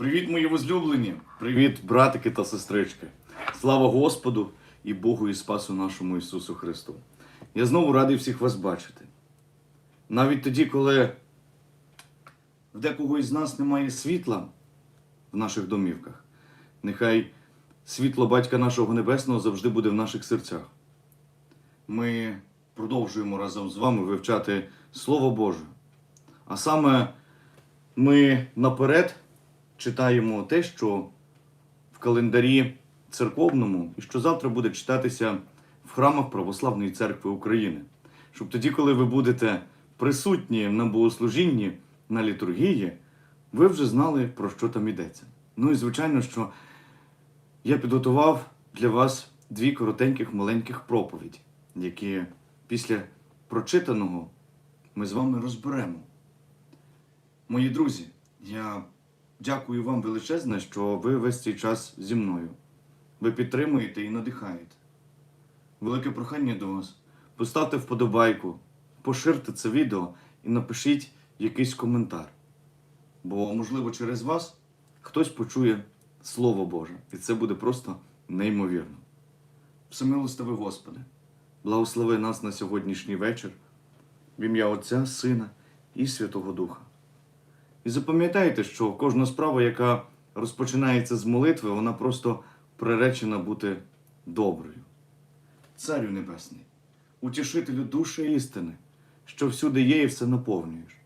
Привіт, мої возлюблені! Привіт, братики та сестрички! Слава Господу і Богу і Спасу нашому Ісусу Христу! Я знову радий всіх вас бачити. Навіть тоді, коли в декого із нас немає світла в наших домівках, нехай світло Батька нашого Небесного завжди буде в наших серцях. Ми продовжуємо разом з вами вивчати Слово Боже. А саме ми наперед читаємо те, що в календарі церковному і що завтра буде читатися в храмах Православної церкви України. Щоб тоді, коли ви будете присутні на богослужінні, на літургії, ви вже знали, про що там йдеться. Ну і звичайно, що я підготував для вас дві коротеньких маленьких проповіді, які після прочитаного ми з вами розберемо. Мої друзі, я дякую вам величезне, що ви весь цей час зі мною. Ви підтримуєте і надихаєте. Велике прохання до вас. Поставте вподобайку, поширте це відео і напишіть якийсь коментар. Бо, можливо, через вас хтось почує Слово Боже, і це буде просто неймовірно. Всемилостивий Господи, благослови нас на сьогоднішній вечір в ім'я Отця, Сина і Святого Духа. І запам'ятайте, що кожна справа, яка розпочинається з молитви, вона просто приречена бути доброю. Царю Небесний, утішителю душі істини, що всюди є і все наповнюєш.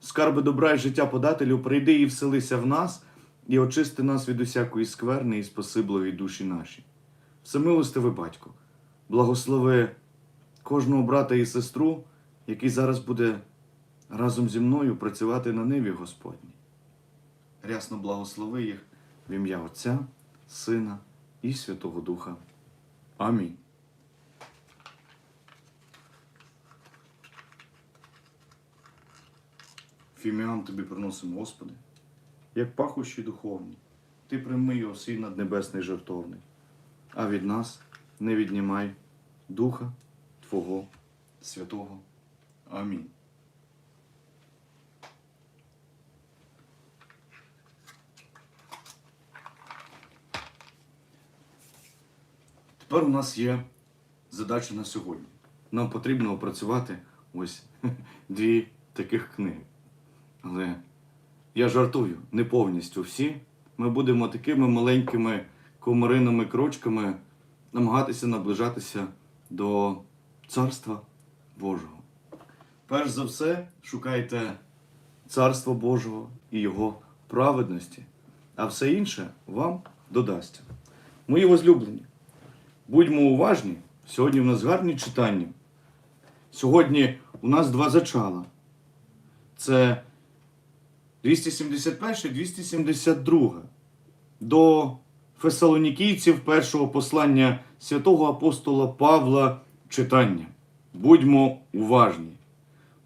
Скарби добра і життя подателю, прийди і вселися в нас, і очисти нас від усякої скверни і спасиблові душі наші. Всемилостивий батько, благослови кожного брата і сестру, який зараз буде разом зі мною працювати на ниві Господній. Рясно благослови їх в ім'я Отця, Сина і Святого Духа. Амінь. Фіміам тобі приносимо, Господи, як пахощі духовні, ти прийми його свій наднебесний жертовний, а від нас не віднімай Духа Твого Святого. Амінь. Тепер у нас є задача на сьогодні. Нам потрібно опрацювати ось дві таких книги. Але я жартую, не повністю всі. Ми будемо такими маленькими комариними крочками намагатися наближатися до Царства Божого. Перш за все, шукайте Царство Божого і Його праведності, а все інше вам додасться. Мої возлюблені, будьмо уважні. Сьогодні в нас гарні читання. Сьогодні у нас два зачала. Це 271 і 272. До Фесалонікійців першого послання святого апостола Павла читання. Будьмо уважні.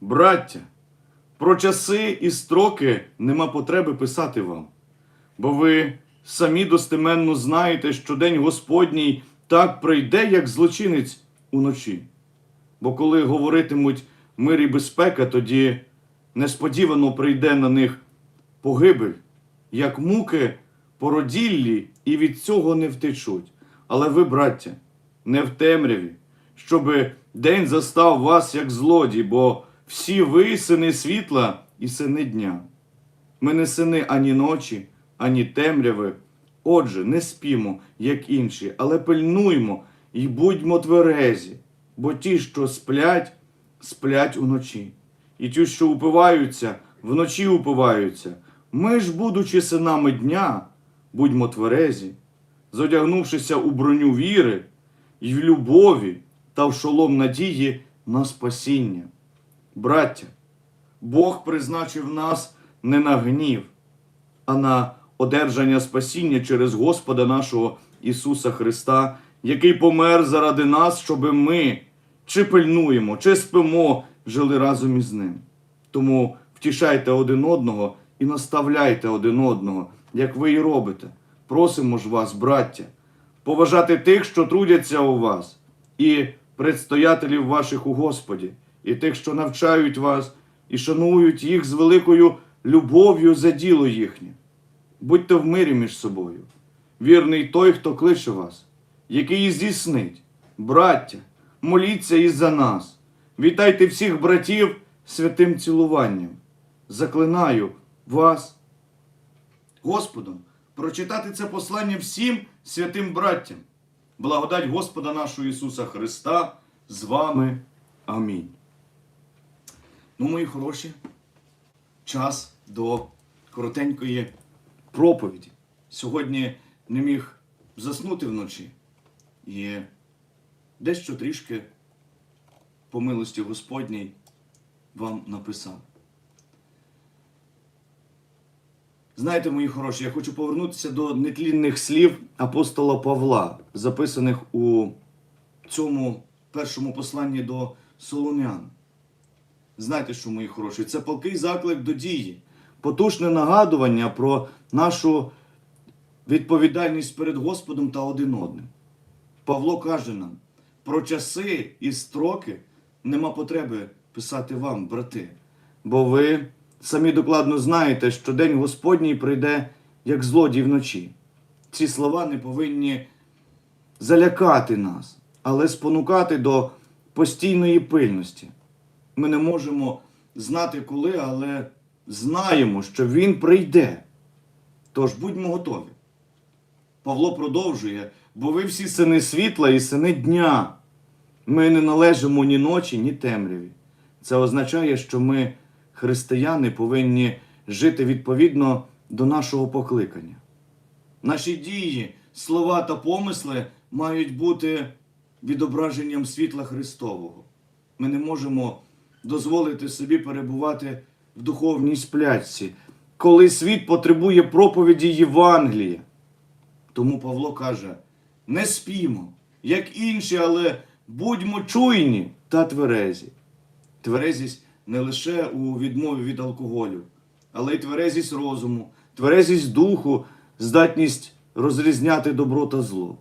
Браття, про часи і строки нема потреби писати вам, бо ви самі достеменно знаєте, що день Господній так прийде, як злочинець уночі. Бо коли говоритимуть мир і безпека, тоді несподівано прийде на них погибель, як муки породіллі, і від цього не втечуть. Але ви, браття, не в темряві, щоби день застав вас як злодій, бо всі ви сини світла і сини дня. Ми не сини ані ночі, ані темряви. Отже, не спімо, як інші, але пильнуймо і будьмо тверезі, бо ті, що сплять, сплять уночі, і ті, що упиваються, вночі упиваються. Ми ж, будучи синами дня, будьмо тверезі, зодягнувшися у броню віри і в любові та в шолом надії на спасіння. Браття, Бог призначив нас не на гнів, а на одержання спасіння через Господа нашого Ісуса Христа, який помер заради нас, щоби ми чи пильнуємо, чи спимо, жили разом із Ним. Тому втішайте один одного і наставляйте один одного, як ви і робите. Просимо ж вас, браття, поважати тих, що трудяться у вас, і предстоятелів ваших у Господі, і тих, що навчають вас, і шанують їх з великою любов'ю за діло їхнє. Будьте в мирі між собою. Вірний той, хто кличе вас, який здійснить. Браття, моліться і за нас. Вітайте всіх братів святим цілуванням. Заклинаю вас, Господом, прочитати це послання всім святим браттям. Благодать Господа нашого Ісуса Христа з вами. Амінь. Ну, мої хороші, час до коротенької проповіді. Сьогодні не міг заснути вночі і дещо трішки по милості Господній вам написав. Знаєте, мої хороші, я хочу повернутися до нетлінних слів апостола Павла, записаних у цьому першому посланні до Солом'ян. Знаєте, що, мої хороші, це палкий заклик до дії, потужне нагадування про нашу відповідальність перед Господом та один одним. Павло каже нам, про часи і строки нема потреби писати вам, брати, бо ви самі докладно знаєте, що день Господній прийде, як злодій вночі. Ці слова не повинні залякати нас, але спонукати до постійної пильності. Ми не можемо знати коли, але знаємо, що Він прийде. Тож будьмо готові. Павло продовжує, бо ви всі сини світла і сини дня. Ми не належимо ні ночі, ні темряві. Це означає, що ми, християни, повинні жити відповідно до нашого покликання. Наші дії, слова та помисли мають бути відображенням світла Христового. Ми не можемо дозволити собі перебувати в духовній сплячці, коли світ потребує проповіді Євангелія. Тому Павло каже: не спімо, як інші, але будьмо чуйні та тверезі. Тверезість не лише у відмові від алкоголю, але й тверезість розуму, тверезість духу, здатність розрізняти добро та зло.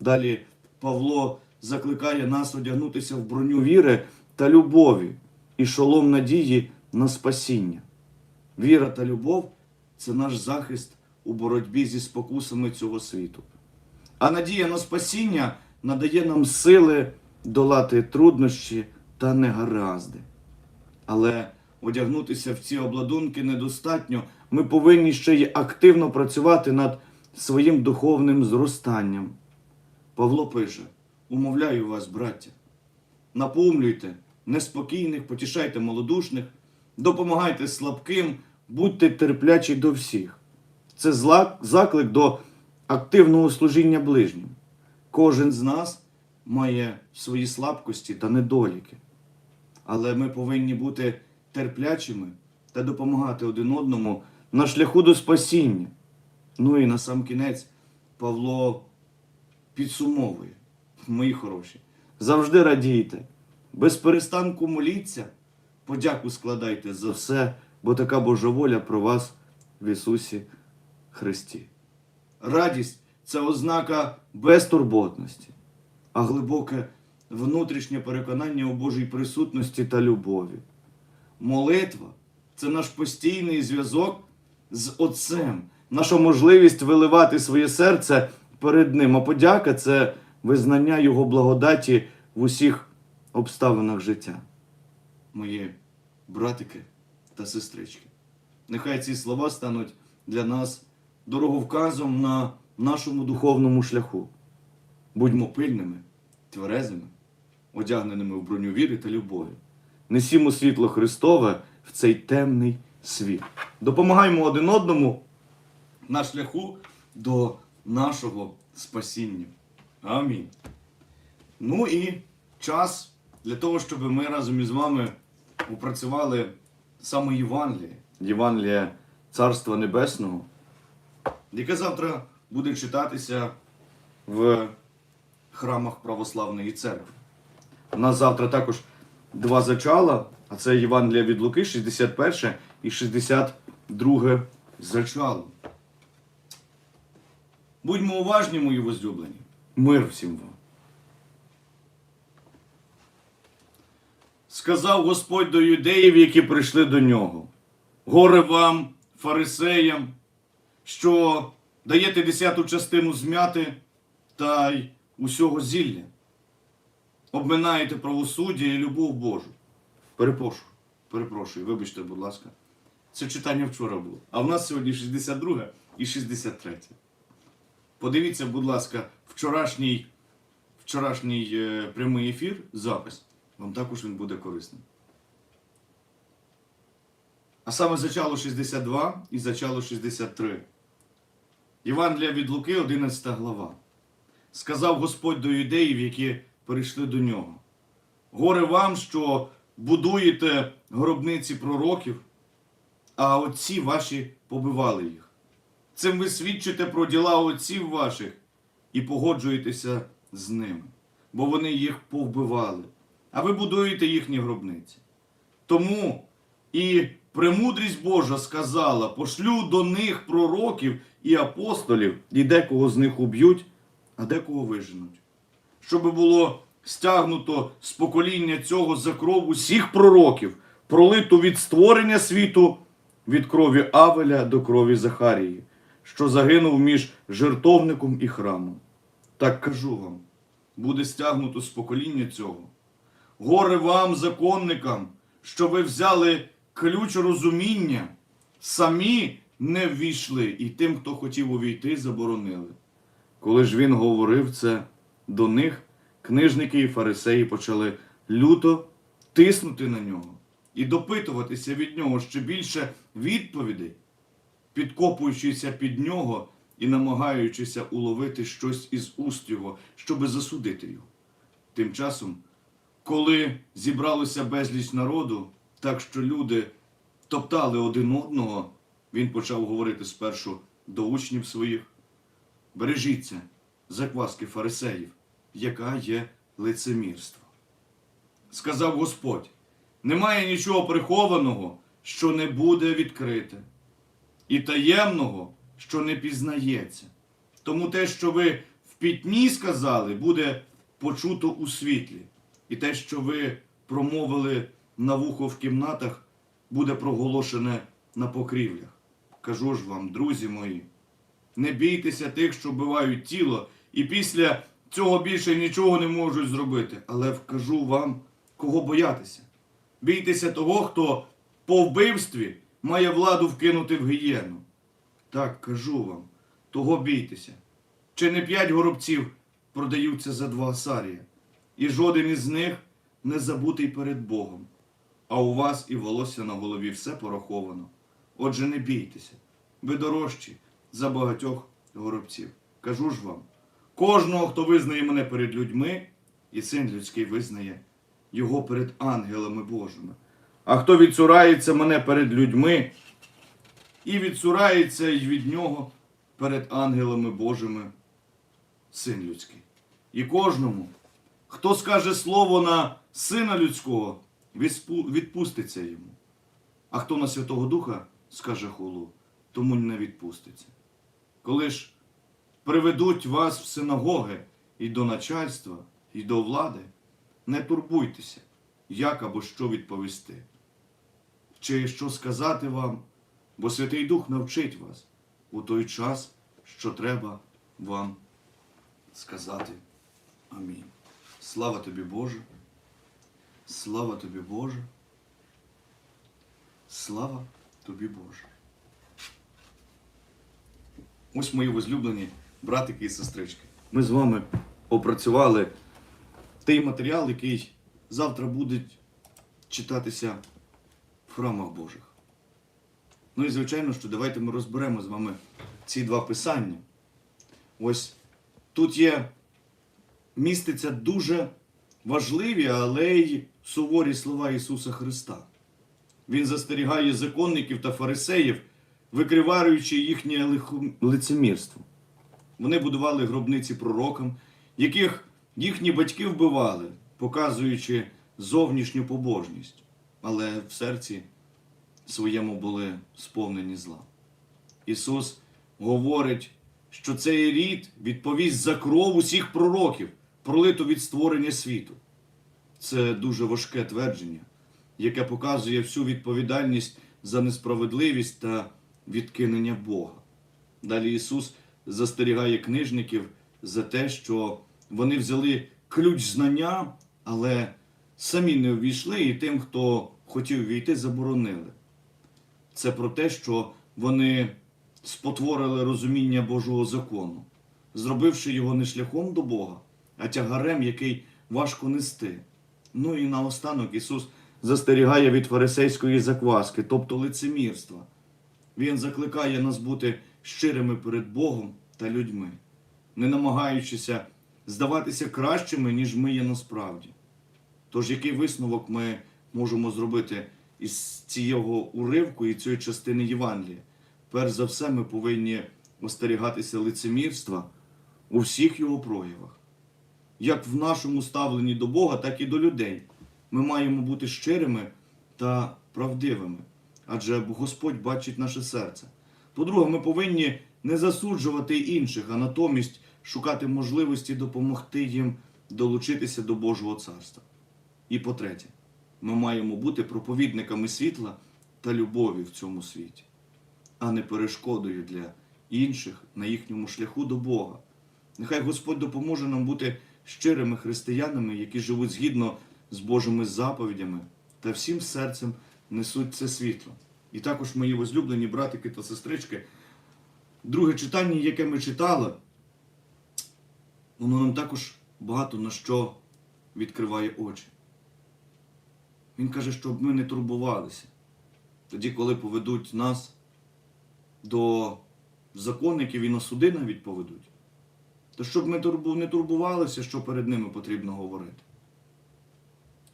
Далі Павло закликає нас одягнутися в броню віри та любові і шолом надії на спасіння. Віра та любов це наш захист у боротьбі зі спокусами цього світу. А надія на спасіння надає нам сили долати труднощі та негаразди. Але одягнутися в ці обладунки недостатньо. Ми повинні ще й активно працювати над своїм духовним зростанням. Павло пише: умовляю вас, браття, наповнюйте неспокійних, потішайте малодушних, допомагайте слабким, будьте терплячі до всіх. Це заклик до активного служіння ближнім. Кожен з нас має свої слабкості та недоліки. Але ми повинні бути терплячими та допомагати один одному на шляху до спасіння. Ну і на сам кінець Павло підсумовує, мої хороші, завжди радійте, без перестанку моліться, подяку складайте за все, бо така Божа воля про вас в Ісусі Христі. Радість це ознака безтурботності, а глибоке внутрішнє переконання у Божій присутності та любові. Молитва це наш постійний зв'язок з Отцем, наша можливість виливати своє серце перед Ним. А подяка це визнання Його благодаті в усіх обставинах життя. Мої братики та сестрички. Нехай ці слова стануть для нас дороговказом на нашому духовному шляху. Будьмо пильними, тверезими, одягненими в броню віри та любові. Несімо світло Христове в цей темний світ. Допомагаємо один одному на шляху до нашого спасіння. Амінь. Ну і час для того, щоб ми разом із вами опрацювали саме Євангеліє. Євангеліє Царства Небесного, яке завтра буде читатися в храмах Православної церкви. У нас завтра також два зачала, а це Євангелія від Луки, 61 і 62 зачало. Будьмо уважні, мої возлюблені. Мир всім вам. Сказав Господь до юдеїв, які прийшли до нього. Горе вам, фарисеям, що даєте десяту частину змяти та й усього зілля. Обминаєте правосуддя і любов Божу. Перепрошую, перепрошую, вибачте, будь ласка. Це читання вчора було. А в нас сьогодні 62 і 63. Подивіться, будь ласка, вчорашній, вчорашній е, прямий ефір, запис. Вам також він буде корисним. А саме зачало 62 і зачало 63. Євангелія від Луки, 11 глава. Сказав Господь до юдеїв, які перейшли до нього. Горе вам, що будуєте гробниці пророків, а отці ваші побивали їх. Цим ви свідчите про діла отців ваших і погоджуєтеся з ними, бо вони їх повбивали, а ви будуєте їхні гробниці. Тому і премудрість Божа сказала: пошлю до них пророків і апостолів, і декого з них уб'ють, а декого виженуть. Щоб було стягнуто з покоління цього за кров усіх пророків, пролиту від створення світу, від крові Авеля до крові Захарії, що загинув між жертовником і храмом. Так кажу вам, буде стягнуто з покоління цього. Горе вам, законникам, що ви взяли ключ розуміння, самі не ввійшли, і тим, хто хотів увійти, заборонили. Коли ж він говорив це до них, книжники і фарисеї почали люто тиснути на нього і допитуватися від нього ще більше відповідей, підкопуючися під нього і намагаючися уловити щось із уст його, щоби засудити його. Тим часом, коли зібралося безліч народу, так що люди топтали один одного, він почав говорити спершу до учнів своїх. Бережіться закваски фарисеїв, яка є лицемірство. Сказав Господь: немає нічого прихованого, що не буде відкрите, і таємного, що не пізнається. Тому те, що ви в пітьмі сказали, буде почуто у світлі, і те, що ви промовили на вухо в кімнатах, буде проголошене на покрівлях. Кажу ж вам, друзі мої, не бійтеся тих, що вбивають тіло, і після цього більше нічого не можуть зробити. Але вкажу вам, кого боятися. Бійтеся того, хто по вбивстві має владу вкинути в гієну. Так, кажу вам, того бійтеся. Чи не п'ять горобців продаються за два сарія, і жоден із них не забутий перед Богом. А у вас і волосся на голові все пораховано. Отже, не бійтеся, ви дорожчі за багатьох горобців. Кажу ж вам, кожного, хто визнає мене перед людьми, і син людський визнає його перед ангелами Божими. А хто відсурається мене перед людьми, і відсурається від нього перед ангелами Божими, син людський. І кожному, хто скаже слово на сина людського, відпуститься йому. А хто на Святого Духа скаже хулу, тому не відпуститься. Коли ж приведуть вас в синагоги і до начальства, і до влади, не турбуйтеся, як або що відповісти, чи що сказати вам, бо Святий Дух навчить вас у той час, що треба вам сказати. Амінь. Слава тобі, Боже. Слава тобі, Боже. Слава тобі, Боже. Ось мої возлюблені братики і сестрички. Ми з вами опрацювали той матеріал, який завтра буде читатися в храмах Божих. Ну і звичайно, що давайте ми розберемо з вами ці два писання. Ось тут є міститься дуже важливі, але й суворі слова Ісуса Христа. Він застерігає законників та фарисеїв, викриваючи їхнє лицемірство. Вони будували гробниці пророкам, яких їхні батьки вбивали, показуючи зовнішню побожність, але в серці своєму були сповнені зла. Ісус говорить, що цей рід відповість за кров усіх пророків, пролиту від створення світу. Це дуже важке твердження, яке показує всю відповідальність за несправедливість та відкинення Бога. Далі Ісус застерігає книжників за те, що вони взяли ключ знання, але самі не увійшли, і тим, хто хотів війти, заборонили. Це про те, що вони спотворили розуміння Божого закону, зробивши його не шляхом до Бога, тягарем, який важко нести. Ну і наостанок Ісус застерігає від фарисейської закваски, тобто лицемірства. Він закликає нас бути щирими перед Богом та людьми, не намагаючися здаватися кращими, ніж ми є насправді. Тож, який висновок ми можемо зробити із цього уривку і цієї частини Євангелія? Перш за все, ми повинні остерігатися лицемірства у всіх його проявах, як в нашому ставленні до Бога, так і до людей. Ми маємо бути щирими та правдивими, адже Господь бачить наше серце. По-друге, ми повинні не засуджувати інших, а натомість шукати можливості допомогти їм долучитися до Божого царства. І по-третє, ми маємо бути проповідниками світла та любові в цьому світі, а не перешкодою для інших на їхньому шляху до Бога. Нехай Господь допоможе нам бути щирими християнами, які живуть згідно з Божими заповідями та всім серцем несуть це світло. І також мої возлюблені братики та сестрички, друге читання, яке ми читали, воно нам також багато на що відкриває очі. Він каже, щоб ми не турбувалися. Тоді, коли поведуть нас до законників і на суди навіть поведуть, то щоб ми не турбувалися, що перед ними потрібно говорити.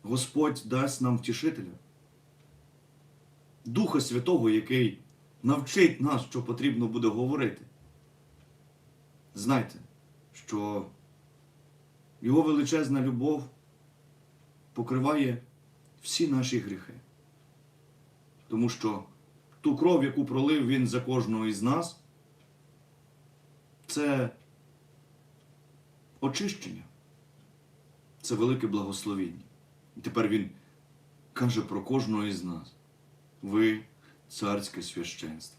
Господь дасть нам втішителя, Духа Святого, який навчить нас, що потрібно буде говорити. Знайте, що Його величезна любов покриває всі наші гріхи. Тому що ту кров, яку пролив Він за кожного із нас, це очищення, це велике благословіння. І тепер Він каже про кожного із нас. Ви царське священство.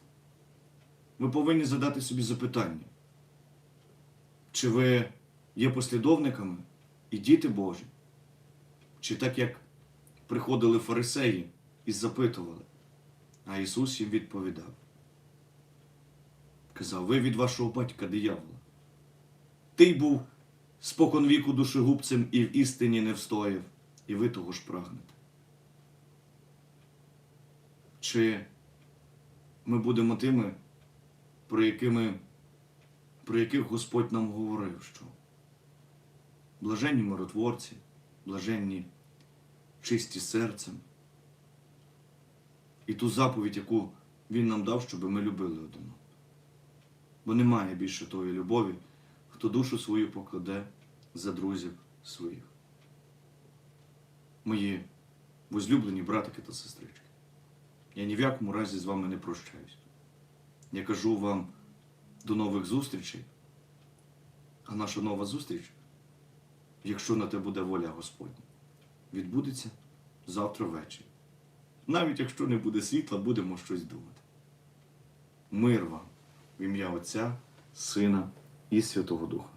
Ви повинні задати собі запитання, чи ви є послідовниками і діти Божі, чи так як приходили фарисеї і запитували, а Ісус їм відповідав. Казав, ви від вашого батька диявола. Ти був споконвіку душегубцем і в істині не встояв, і ви того ж прагнете. Чи ми будемо тими, про, якими, про яких Господь нам говорив, що блаженні миротворці, блаженні чисті серцем. І ту заповідь, яку Він нам дав, щоб ми любили один одного. Бо немає більше тої любові, хто душу свою покладе за друзів своїх. Мої возлюблені братики та сестрички. Я ні в якому разі з вами не прощаюсь. Я кажу вам до нових зустрічей. А наша нова зустріч, якщо на те буде воля Господня, відбудеться завтра ввечері. Навіть якщо не буде світла, будемо щось думати. Мир вам в ім'я Отця, Сина і Святого Духа.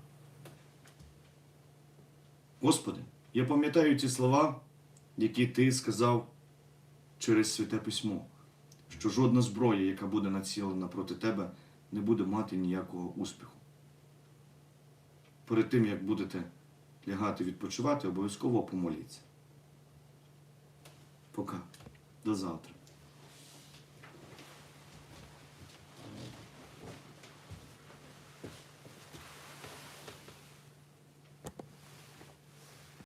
Господи, я пам'ятаю ті слова, які Ти сказав через Святе Письмо, що жодна зброя, яка буде націлена проти тебе, не буде мати ніякого успіху. Перед тим, як будете лягати відпочивати, обов'язково помоліться. Пока. До завтра.